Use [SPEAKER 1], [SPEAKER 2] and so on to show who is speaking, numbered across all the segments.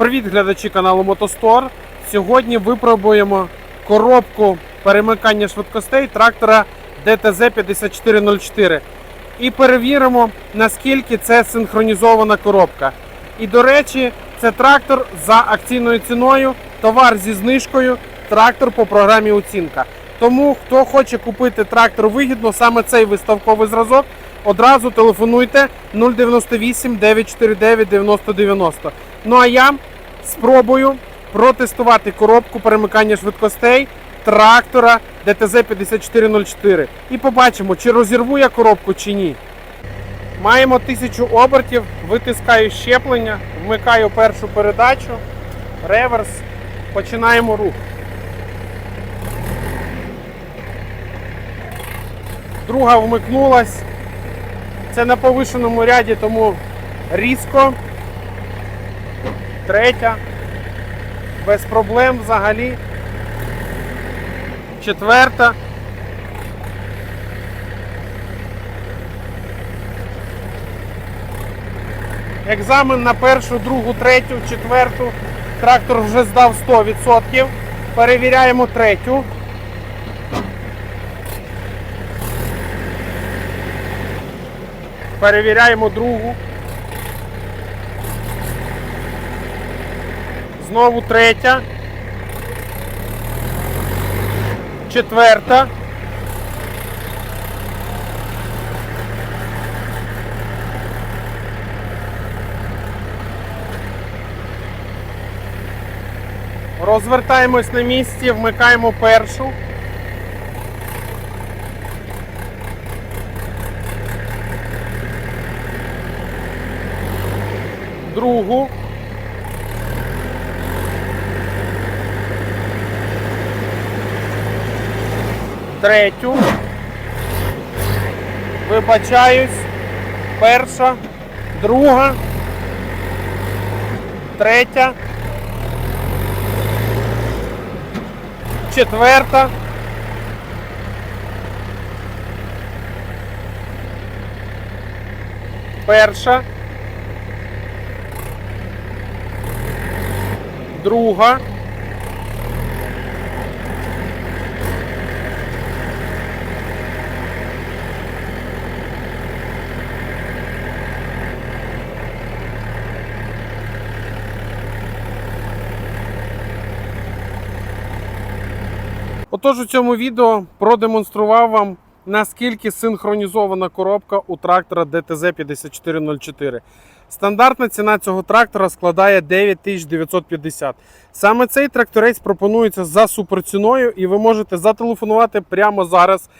[SPEAKER 1] Привіт, глядачі каналу Мотостор. Сьогодні випробуємо коробку перемикання швидкостей трактора DTZ 5404 і перевіримо, наскільки це синхронізована коробка. І до речі, це трактор за акційною ціною, товар зі знижкою, трактор по програмі оцінка. Тому хто хоче купити трактор вигідно, саме цей виставковий зразок, одразу телефонуйте 098 949 9090. Ну а я спробую протестувати коробку перемикання швидкостей трактора DTZ 5404 і побачимо, чи розірву я коробку чи ні. Маємо 1000 обертів, витискаю щеплення, вмикаю першу передачу, реверс, починаємо рух. Друга вмикнулась. Це на повишеному ряді, тому різко. Третя. Без проблем взагалі. Четверта. Екзамен на першу, другу, третю, четверту. Трактор вже здав 100%. Перевіряємо третю. Перевіряємо другу. Знову третя. Четверта. Розвертаємось на місці, вмикаємо першу. Другу. Третю. Вибачаюсь. Перша, друга, третя. Четверта. Перша. Друга. Отож, у цьому відео продемонстрував вам, наскільки синхронізована коробка у трактора DTZ 5404. Стандартна ціна цього трактора складає 9950. Саме цей тракторець пропонується за суперціною, і ви можете зателефонувати прямо зараз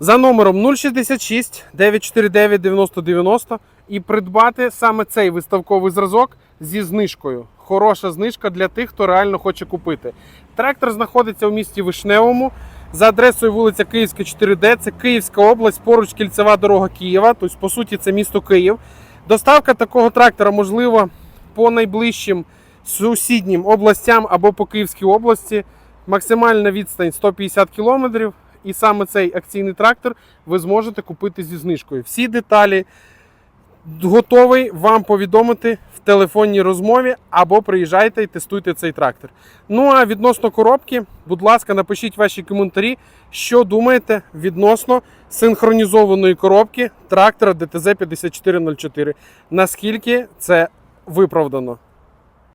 [SPEAKER 1] за номером 066 949 9090 і придбати саме цей виставковий зразок зі знижкою. Хороша знижка для тих, хто реально хоче купити. Трактор знаходиться у місті Вишневому за адресою вулиця Київська, 4D. Це Київська область, поруч кільцева дорога Києва. Тобто, по суті, це місто Київ. Доставка такого трактора можлива по найближчим сусіднім областям або по Київській області. Максимальна відстань 150 км. І саме цей акційний трактор ви зможете купити зі знижкою. Всі деталі готовий вам повідомити в телефонній розмові або приїжджайте і тестуйте цей трактор. Ну а відносно коробки, будь ласка, напишіть ваші коментарі, що думаєте відносно синхронізованої коробки трактора ДТЗ 5404. Наскільки це виправдано?